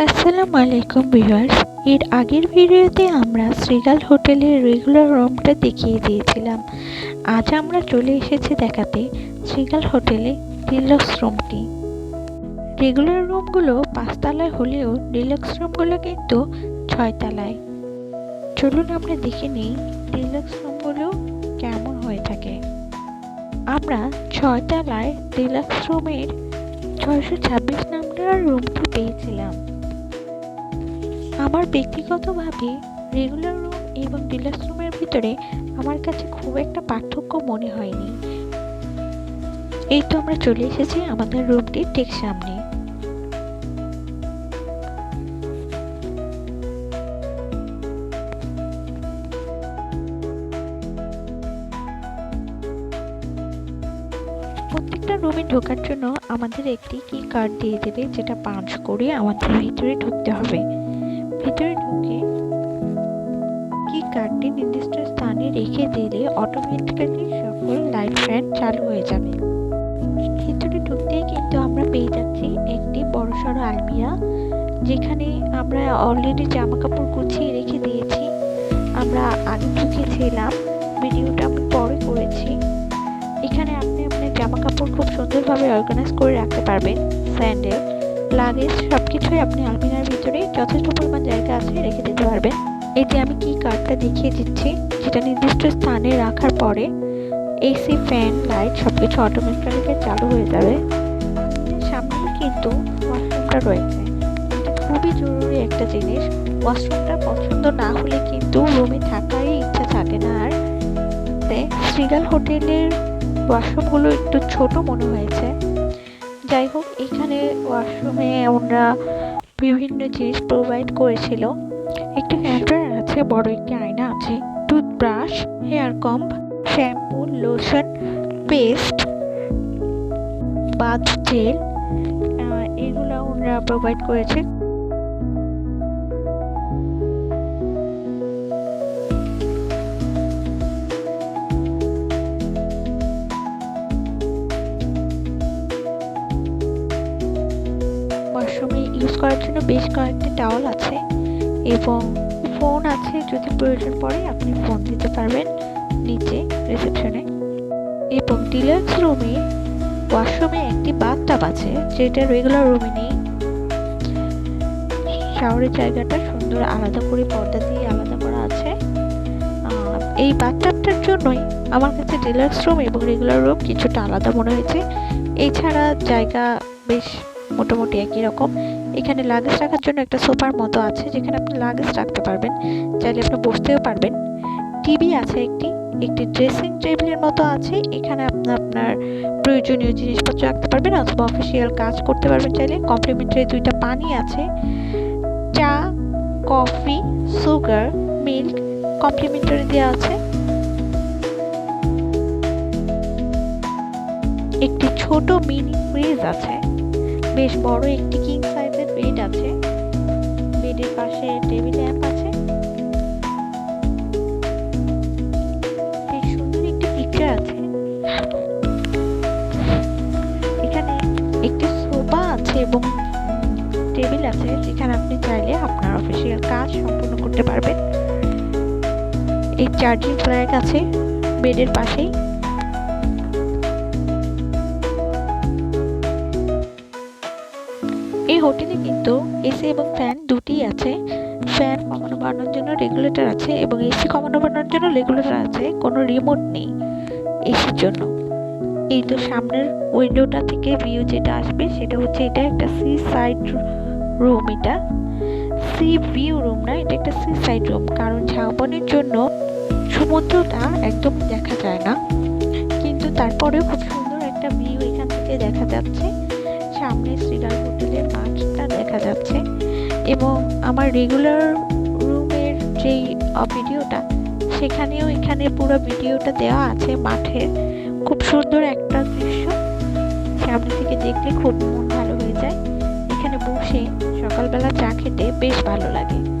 আসসালামু আলাইকুম ভিউয়ার্স। এর আগের ভিডিওতে আমরা শ্রীগাল হোটেলের রেগুলার রুমটা দেখিয়ে দিয়েছিলাম। আজ আমরা চলে এসেছি দেখাতে শ্রীগাল হোটেলে ডিলক্স রুমটি। রেগুলার রুমগুলো পাঁচতলায় হলেও ডিলক্স রুমগুলো কিন্তু ছয়তলায়। চলুন আমরা দেখে নিই ডিলক্স রুমগুলো কেমন হয়ে থাকে। আমরা ছয়তলায় ডিলাক্স রুমের ছয়শো ছাব্বিশ নাম্বার রুমটি পেয়েছিলাম। আমার ব্যক্তিগতভাবে রেগুলার রুম এবং ডিলাক্স রুমের ভিতরে আমার কাছে খুব একটা পার্থক্য মনে হয়নি। এই তো আমরা চলে এসেছি আমাদের রুমটির ঠিক সামনে। প্রত্যেকটা রুমে ঢোকার জন্য আমাদের একটি কি কার্ড দিয়ে দেবে, যেটা পাঁচ করে আমাদের ভিতরে ঢুকতে হবে। ভিতরে ঢুকে কি কার্ডটি নির্দিষ্ট স্থানে রেখে দিলে অটোমেটিক্যালি সকল লাইট ফ্যান চালু হয়ে যাবে। ভিতরে ঢুকতেই কিন্তু আমরা পেয়ে যাচ্ছি একটি বড়সড় আলমিরা, যেখানে আমরা অলরেডি জামা কাপড় গুছিয়ে রেখে দিয়েছি। আমরা আগে ঢুকেছিলাম ভিডিওটা আমি পরে করেছি। এখানে আপনি আপনার জামা কাপড় খুব সুন্দরভাবে অর্গানাইজ করে রাখতে পারবেন স্যান্ডেল লাগেজ সব কিছুই আপনি আলমিরার ভিতরে যথেষ্ট পরিমাণ জায়গা আছে, রেখে দিতে পারবেন এতে আমি কি কার্ডটা দেখিয়ে দিচ্ছি, যেটা নির্দিষ্ট স্থানে রাখার পরে এসি ফ্যান লাইট সব কিছু অটোমেটিক্যালি চালু হয়ে যাবে। সামনে কিন্তু ওয়াশরুমটা রয়েছে। এটা খুবই জরুরি একটা জিনিস। ওয়াশরুমটা পছন্দ না হলে কিন্তু রুমে থাকারই ইচ্ছা থাকে না। আর শ্রীগাল হোটেলের ওয়াশরুমগুলো একটু ছোট মনে হয়েছে। যাই হোক, এখানে ওয়াশরুমে আমরা বিভিন্ন জিনিস প্রোভাইড করেছিল। একটি ক্যান্টার আছে, বড় একটি আয়না আছে toothbrush hair comb shampoo lotion paste bath gel এগুলো ওনারা প্রোভাইড করেছে। করার জন্য বেশ কয়েকটি টাওয়াল আছে এবং ফোন আছে, যদি প্রয়োজন পড়ে আপনি ফোন দিতে পারবেন নিচে রিসেপশনে এবং ডিলাক্স রুমে ওয়াশরুমে একটি বাথটাব আছে, যেটা রেগুলার রুমে নেই। শাওয়ারের জায়গাটা সুন্দর আলাদা করে পর্দা দিয়ে আলাদা করা আছে। এই বাথটাবটার জন্যই আমার কাছে ডিলাক্স রুম এবং রেগুলার রুম কিছুটা আলাদা মনে হয়েছে। এছাড়া জায়গা বেশ মোটামুটি একই রকম। এখানে লাগেজ রাখার জন্য একটা সোফার মতো আছে, যেখানে আপনি লাগেজ রাখতে পারবেন। চাইলে আপনি বসতেও পারবেন। টিভি আছে একটি একটি ড্রেসিং টেবিলের মতো আছে। এখানে আপনি, আপনার প্রয়োজনীয় জিনিসপত্র রাখতে পারবেন অথবা অফিসিয়াল কাজ করতে পারবেন চাইলে। কমপ্লিমেন্টারি দুইটা পানি আছে। চা কফি সুগার মিল্ক কমপ্লিমেন্টারি দেওয়া আছে। একটি ছোট মিনি ফ্রিজ আছে। বেশ বড় একটি কিং বেড আছে। বেডের পাশে টেবিল ল্যাম্প আছে। বেশ সুন্দর একটি পিকচার আছে। এখানে একটি সোফা আছে এবং টেবিল আছে, যেখানে আপনি চাইলে আপনার অফিসিয়াল কাজ সম্পূর্ণ করতে পারবেন। এই চার্জিং ফ্ল্যাগ আছে বেডের পাশেই। হোটেলে কিন্তু এসি এবং ফ্যান দুটি আছে। ফ্যান কমানো বাড়ানোর জন্য রেগুলেটর আছে এবং এসি কমানো বাড়ানোর জন্য রেগুলেটর আছে, কোনো রিমোট নেই এসির জন্য। এই তো সামনের উইন্ডোটা থেকে ভিউ যেটা আসবে সেটা হচ্ছে এটা একটা সি সাইড রুম এটা। সি ভিউ রুম না, এটা একটা সি সাইড রুম। কারণ ঝাউবনের জন্য সমুদ্রটা একদম দেখা যায় না। কিন্তু তারপরেও খুব সুন্দর একটা ভিউ এখান থেকে দেখা যাচ্ছে। সামনে শ্রীলাল হোটেলের মাঠটা দেখা যাচ্ছে এবং আমার রেগুলার রুমের যেই ভিডিওটা সেখানেও এখানে পুরো ভিডিওটা দেওয়া আছে মাঠের খুব সুন্দর একটা দৃশ্য। সামনে থেকে দেখলে খুব মন ভালো হয়ে যায়। এখানে বসে সকালবেলা চা খেতে বেশ ভালো লাগে।